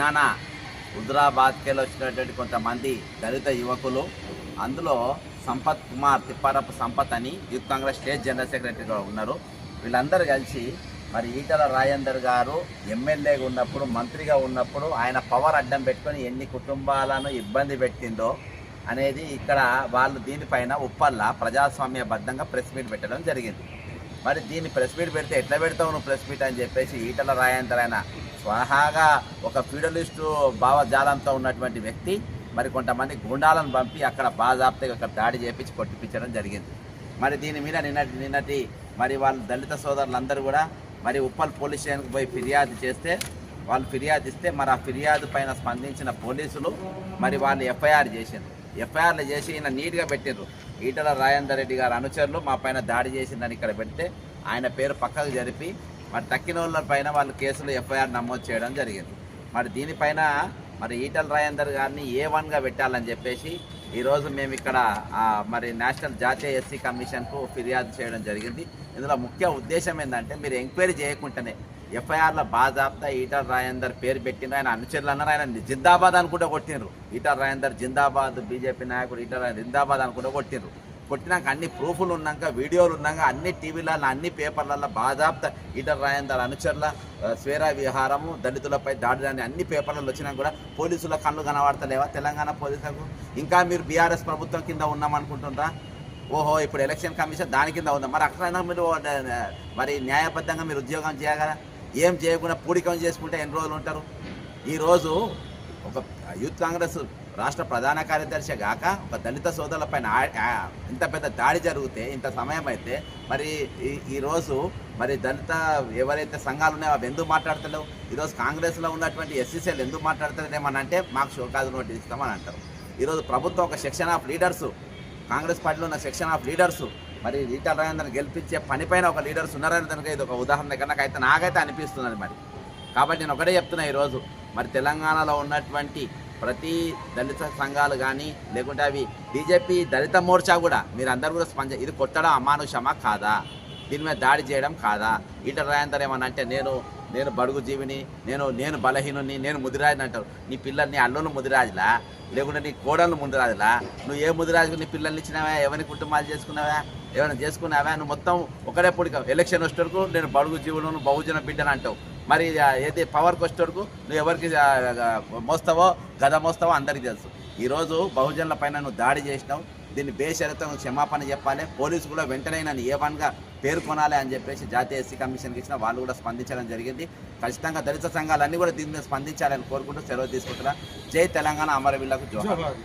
నినాన హుజరాబాద్కెళ్ళి వచ్చినటువంటి కొంతమంది దళిత యువకులు అందులో సంపత్ కుమార్ తిప్పారపు సంపత్ అని యూత్ కాంగ్రెస్ స్టేట్ జనరల్ సెక్రటరీగా ఉన్నారు. వీళ్ళందరూ కలిసి మరి ఈటల రాజేందర్ గారు ఎమ్మెల్యేగా ఉన్నప్పుడు మంత్రిగా ఉన్నప్పుడు ఆయన పవర్ అడ్డం పెట్టుకొని ఎన్ని కుటుంబాలను ఇబ్బంది పెట్టిందో అనేది ఇక్కడ వాళ్ళు దీనిపైన ఉప్పల్ల ప్రజాస్వామ్యబద్ధంగా ప్రెస్ మీట్ పెట్టడం జరిగింది. మరి దీన్ని ప్రెస్ మీట్ పెడితే ఎట్లా పెడతావు నువ్వు ప్రెస్ మీట్ అని చెప్పేసి ఈటల రాయంతరాయన స్వహాగా ఒక ఫ్యూడలిస్టు భావజాలంతో ఉన్నటువంటి వ్యక్తి. మరి కొంతమంది గుండాలను పంపి అక్కడ బాజాప్తగా అక్కడ దాడి చేపించి కొట్టిపించడం జరిగింది. మరి దీని మీద నిన్నటి నిన్నటి మరి వాళ్ళ దళిత సోదరులందరూ కూడా మరి ఉప్పల్ పోలీస్ స్టేషన్కి పోయి ఫిర్యాదు చేస్తే వాళ్ళు ఫిర్యాదు ఇస్తే మరి ఆ ఫిర్యాదు పైన స్పందించిన పోలీసులు మరి వాళ్ళు ఎఫ్ఐఆర్ చేసింది ఎఫ్ఐఆర్లు చేసి ఈయన నీట్గా పెట్టారు ఈటల రాజేందర్ రెడ్డి గారు అనుచరులు మా పైన దాడి చేసిందని ఇక్కడ పెడితే ఆయన పేరు పక్కకు జరిపి మరి తక్కిన వాళ్ళ పైన వాళ్ళు కేసులు ఎఫ్ఐఆర్ నమోదు చేయడం జరిగింది. మరి దీనిపైన మరి ఈటల రాజేందర్ గారిని ఏ వన్గా పెట్టాలని చెప్పేసి ఈరోజు మేము ఇక్కడ మరి నేషనల్ జాతీయ ఎస్సీ కమిషన్కు ఫిర్యాదు చేయడం జరిగింది. ఇందులో ముఖ్య ఉద్దేశం ఏంటంటే మీరు ఎంక్వైరీ చేయకుండానే ఎఫ్ఐఆర్లో బాజాబ్తా ఈటర్ రాజేందర్ పేరు పెట్టిన ఆయన అనుచరులు అన్నారు ఆయన జిందాబాద్ అనుకుంటే కొట్టిండ్రు. ఈటర్ రాజేందర్ జిందాబాద్ బీజేపీ నాయకుడు ఈటల రాజేందర్ జిందాబాద్ అనుకుంటే కొట్టిండ్రు. కొట్టినాక అన్ని ప్రూఫ్లు ఉన్నాక వీడియోలు ఉన్నాక అన్ని టీవీలలో అన్ని పేపర్లలో బాజాబ్తా ఈటర్ రాజేందర్ అనుచరుల స్వేరా స్వేర విహారము దళితులపై దాడి అని అన్ని పేపర్లలో వచ్చినా కూడా పోలీసుల కళ్ళు కనబడతలేవా? తెలంగాణ పోలీసులకు? ఇంకా మీరు బీఆర్ఎస్ ప్రభుత్వం కింద ఉన్నామనుకుంటుండ్రా? ఓహో ఇప్పుడు ఎలక్షన్ కమిషన్ దాని కింద ఉందా? మరి అక్కడ మీరు మరి న్యాయబద్ధంగా మీరు ఉద్యోగం చేయగలరా? ఏం చేయకుండా పూడికం చేసుకుంటే ఎన్ని రోజులు ఉంటారు? ఈరోజు ఒక యూత్ కాంగ్రెస్ రాష్ట్ర ప్రధాన కార్యదర్శి కాక ఒక దళిత సోదరులపైన పైన ఇంత పెద్ద దాడి జరిగితే ఇంత సమయం అయితే మరి ఈ- ఈరోజు మరి దళిత ఎవరైతే సంఘాలు ఉన్నాయో అవి ఎందుకు మాట్లాడతలేవు? ఈరోజు కాంగ్రెస్లో ఉన్నటువంటి ఎస్సీసీలు ఎందుకు మాట్లాడతలేదు ఏమని అంటే మాకు షోకాదు నోటీస్ ఇస్తామని అంటారు. ఈరోజు ప్రభుత్వం ఒక సెక్షన్ ఆఫ్ లీడర్స్ కాంగ్రెస్ పార్టీలో ఉన్న సెక్షన్ ఆఫ్ లీడర్స్ మరి ఈటల రాజేందర్ గెలిపించే పనిపైన ఒక లీడర్స్ ఉన్నారని కనుక ఇది ఒక ఉదాహరణ కనుక అయితే నాకైతే అనిపిస్తున్నది మరి. కాబట్టి నేను ఒకటే చెప్తున్నా ఈరోజు మరి తెలంగాణలో ఉన్నటువంటి ప్రతి దళిత సంఘాలు కానీ లేకుంటే అవి బీజేపీ దళిత మోర్చా కూడా మీరు అందరు కూడా స్పంద ఇది కొట్టడం అమానుషమా కాదా? దీని మీద దాడి చేయడం కాదా? ఈటల రాయందర్ ఏమన్నా అంటే నేను నేను బడుగు జీవిని నేను నేను బలహీనుని నేను ముదిరాజుని అంటారు. నీ పిల్లల్ని అల్లులు ముదిరాజులా? లేకుంటే నీ కోడలు ముదిరాజులా? నువ్వు ఏ ముదిరాజుకు నీ పిల్లల్ని ఇచ్చినావా? ఎవరి కుటుంబాలు చేసుకున్నావా? ఏమైనా చేసుకున్నావా నువ్వు మొత్తం ఒకటే పొడిక. ఎలక్షన్ వచ్చేటకు నేను బడుగు జీవులను బహుజన బిడ్డను అంటావు. మరి ఏది పవర్కి వచ్చేటకు నువ్వు ఎవరికి మోస్తావో గద మోస్తావో అందరికీ తెలుసు. ఈరోజు బహుజనుల పైన నువ్వు దాడి చేసినావు. దీన్ని బేషరతో క్షమాపణ చెప్పాలి. పోలీసు కూడా వెంటనే నన్ను ఏ వన్గా పేర్కొనాలి అని చెప్పేసి జాతీయ ఎస్సీ కమిషన్కి ఇచ్చిన వాళ్ళు కూడా స్పందించడం జరిగింది. ఖచ్చితంగా దళిత సంఘాలన్నీ కూడా దీని మీద స్పందించాలని కోరుకుంటూ సెలవు తీసుకుంటున్నా. జై తెలంగాణ అమరవీళ్ళకు జోహార్.